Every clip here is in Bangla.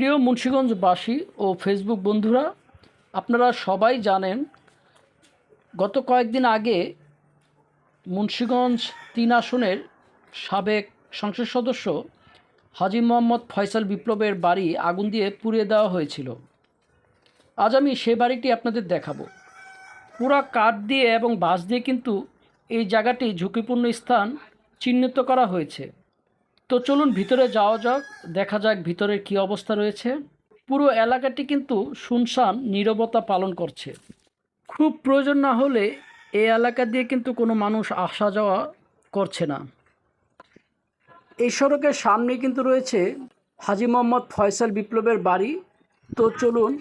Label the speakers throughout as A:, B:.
A: প্রিয় মুন্সীগঞ্জবাসী ও ফেসবুক বন্ধুরা, আপনারা সবাই জানেন, গত কয়েকদিন আগে মুন্সীগঞ্জ তিন আসনের সাবেক সংসদ সদস্য হাজি মোহাম্মদ ফয়সাল বিপ্লবের বাড়ি আগুন দিয়ে পুড়িয়ে দেওয়া হয়েছিল। আজ আমি সে বাড়িটি আপনাদের দেখাবো। পুরা কাঠ দিয়ে এবং বাঁশ দিয়ে কিন্তু এই জায়গাটি ঝুঁকিপূর্ণ স্থান চিহ্নিত করা হয়েছে। তো চলুন ভিতরে যাওয়া যাক, দেখা যাক ভিতরে কী অবস্থা রয়েছে। পুরো এলাকাটি কিন্তু শুনশান নীরবতা পালন করছে। খুব প্রয়োজন না হলে এই এলাকা দিয়ে কিন্তু কোনো মানুষ আসা যাওয়া করছে না। এই সড়কের সামনে কিন্তু রয়েছে হাজি মোহাম্মদ ফয়সাল বিপ্লবের বাড়ি। তো চলুন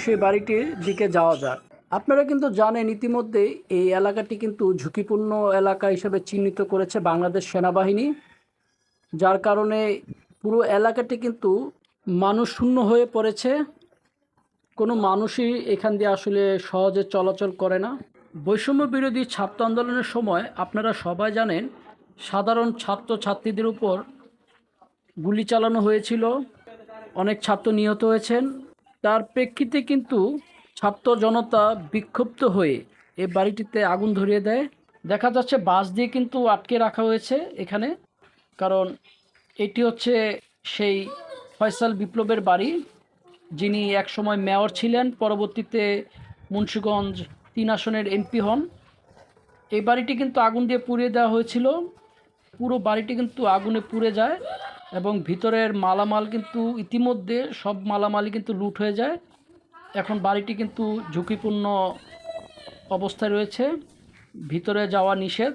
A: সে বাড়িটির দিকে যাওয়া যাক। আপনারা কিন্তু জানেন ইতিমধ্যে এই এলাকাটি কিন্তু ঝুঁকিপূর্ণ এলাকা হিসেবে চিহ্নিত করেছে বাংলাদেশ সেনাবাহিনী। যার কারণে পুরো এলাকাটি কিন্তু মানুষ শূন্য হয়ে পড়েছে। কোনো মানুষই এখান দিয়ে আসলে সহজে চলাচল করে না। বৈষম্য বিরোধী ছাত্র আন্দোলনের সময় আপনারা সবাই জানেন, সাধারণ ছাত্র ছাত্রীদের উপর গুলি চালানো হয়েছিল। অনেক ছাত্র নিহত হয়েছেন। তার প্রেক্ষিতে কিন্তু ছাত্র জনতা বিক্ষুব্ধ হয়ে এই বাড়িটিতে আগুন ধরিয়ে দেয়। দেখা যাচ্ছে বাঁশ দিয়ে কিন্তু আটকে রাখা হয়েছে এখানে। কারণ এটি হচ্ছে সেই ফয়সাল বিপ্লবের বাড়ি, যিনি একসময় মেয়র ছিলেন, পরবর্তীতে মুন্সীগঞ্জ তিন আসনের এমপি হন। এই বাড়িটি কিন্তু আগুন দিয়ে পুড়িয়ে দেওয়া হয়েছিল। পুরো বাড়িটি কিন্তু আগুনে পুড়ে যায় এবং ভিতরের মালামাল কিন্তু ইতিমধ্যে সব মালামালই কিন্তু লুট হয়ে যায়। এখন বাড়িটি কিন্তু ঝুঁকিপূর্ণ অবস্থায় রয়েছে। ভিতরে যাওয়া নিষেধ।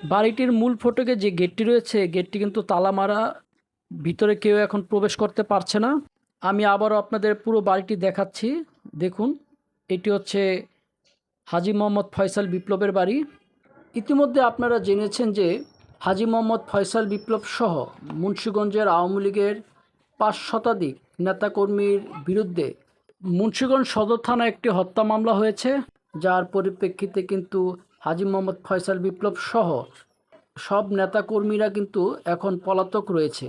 A: বাড়িটির মূল ফটকে যে গেটটি রয়েছে, গেটটি কিন্তু তালা মারা ভিতরে কেউ এখন প্রবেশ করতে পারছে না। আমি আবারও আপনাদের পুরো বাড়িটি দেখাচ্ছি। দেখুন, এটি হচ্ছে হাজি মোহাম্মদ ফয়সাল বিপ্লবের বাড়ি। ইতিমধ্যে আপনারা জেনেছেন যে হাজি মোহাম্মদ ফয়সাল বিপ্লব সহ মুন্সীগঞ্জের আওয়ামী লীগের পাঁচ শতাধিক নেতাকর্মীর বিরুদ্ধে মুন্সীগঞ্জ সদর থানায় একটি হত্যা মামলা হয়েছে। যার পরিপ্রেক্ষিতে কিন্তু হাজি মোহাম্মদ ফয়সাল বিপ্লব সহ সব নেতাকর্মীরা কিন্তু এখন পলাতক রয়েছে।